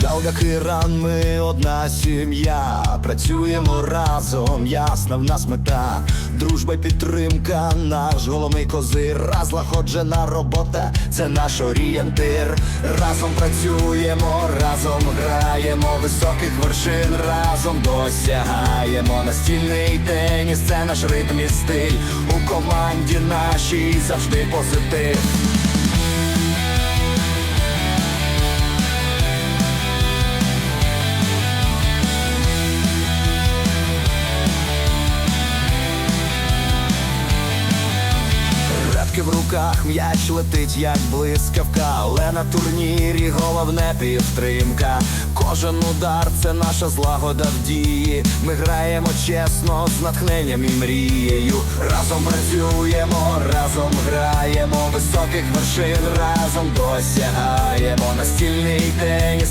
Далгах Іран, ми одна сім'я. Працюємо разом, ясна в нас мета. Дружба й підтримка, наш головний козир. Разлагоджена робота, це наш орієнтир. Разом працюємо, разом граємо високих вершин, разом досягаємо настільний теніс, це наш ритм і стиль. У команді нашій завжди позитив. Репки в руках, м'яч летить, як блискавка, але на турнірі головне підтримка. Кожен удар це наша злагода в дії. Ми граємо чесно, з натхненням і мрією. Разом працюємо, разом граємо високих вершин, разом досягаємо настільний день.